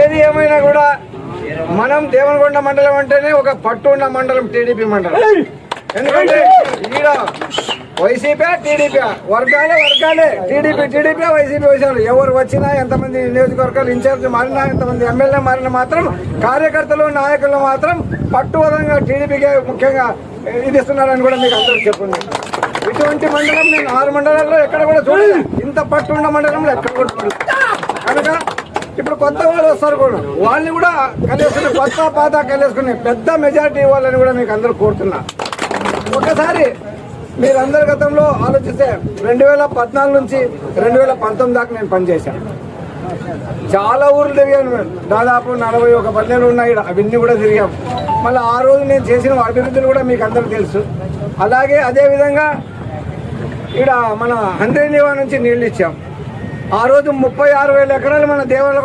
ఏది ఏమైనా కూడా మనం దేవనకొండ మండలం అంటేనే ఒక పట్టు ఉన్న మండలం టీడీపీ మండలం. ఎందుకంటే ఈడ వైసీపీ టీడీపీ వర్గాలే వర్గాలే. TDP TDP YCP YCP. ఎవరు వచ్చినా ఎంతమంది నియోజకవర్గాలు ఇన్ఛార్జ్ మారినా ఎంతమంది ఎమ్మెల్యే మారినా మాత్రం కార్యకర్తలు నాయకులు మాత్రం పట్టువదంగా టీడీపీకే ముఖ్యంగా ఇది ఇస్తున్నారని కూడా మీకు అందరూ చెప్పుంది. ఇటువంటి మండలం నేను ఆరు మండలాల్లో ఎక్కడ కూడా చూడలేదు. ఇంత పట్టు ఉన్న మండలంలో ఎక్కడ కూడా చూడలేదు. కనుక ఇప్పుడు కొత్త వాళ్ళు వస్తారు కూడా. వాళ్ళని కూడా కలిసుకుని కొత్త పాత కలిసుకుని పెద్ద మెజారిటీ ఇవ్వాలని కూడా మీకు అందరూ కోరుతున్నా. ఒకసారి మీరందరి గతంలో ఆలోచిస్తే రెండు వేల పద్నాలుగు నుంచి రెండు వేల పంతొమ్మిది దాకా నేను పనిచేశాను చాలా ఊర్లు తిరిగాను దాదాపు నలభై ఒక పల్లెలు ఉన్నాయి ఈడ. అవన్నీ కూడా తిరిగాం. మళ్ళీ ఆ రోజు నేను చేసిన అభివృద్ధులు కూడా మీకు అందరికీ తెలుసు. అలాగే అదేవిధంగా ఇక్కడ మన హండ్రెడ్ నివా నుంచి నీళ్ళు ఇచ్చాం. ఆ రోజు ముప్పై ఆరు వేల ఎకరాలు మన దేవాలయం